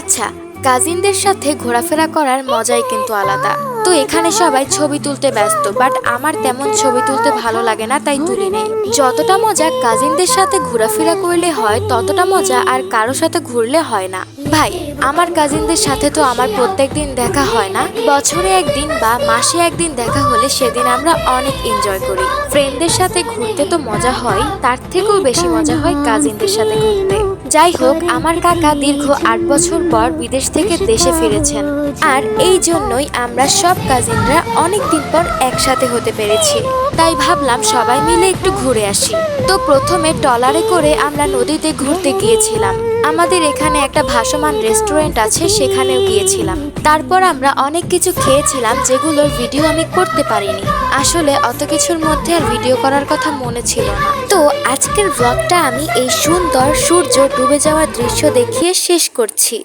আচ্ছা কাজিনদের সাথে ঘোরাফেরা করার মজাই কিন্তু আলাদা। তো এখানে সবাই ছবি তুলতে ব্যস্ত বাট আমার তেমন ছবি তুলতে ভালো লাগে না, তাই তুলি নেই। যতটা মজা কাজিনদের সাথে ঘোরাফেরা করলে হয়, ততটা মজা আর কারও সাথে ঘুরলে হয় না। ভাই, আমার কাজিনদের সাথে তো আমার প্রত্যেক দিন দেখা হয় না। বছরে একদিন বা মাসে একদিন দেখা হলে সেদিন আমরা অনেক এনজয় করি। ফ্রেন্ডদের সাথে ঘুরতে তো মজা হয়, তার থেকেও বেশি মজা হয় কাজিনদের সাথে ঘুরতে। যাই হোক, আমার কাকা দীর্ঘ আট বছর পর বিদেশ থেকে দেশে ফিরেছেন। আর এই জন্যই আমরা সব কাজিনরা অনেক দিন পর একসাথে হতে পেরেছি। তাই ভাবলাম সবাই মিলে একটু ঘুরে আসি। তো প্রথমে টলারে করে আমরা নদীতে ঘুরতে গিয়েছিলাম। আমাদের এখানে একটা ভাসমান রেস্টুরেন্ট আছে, সেখানেও গিয়েছিলাম। তারপর আমরা অনেক কিছু খেয়েছিলাম, যেগুলোর ভিডিও আমি করতে পারিনি। আসলে অত কিছুর মধ্যে আর ভিডিও করার কথা মনে ছিল না। তো আজকের ব্লগটা আমি এই সুন্দর সূর্য ডুবে যাওয়ার দৃশ্য দেখিয়ে শেষ করছি।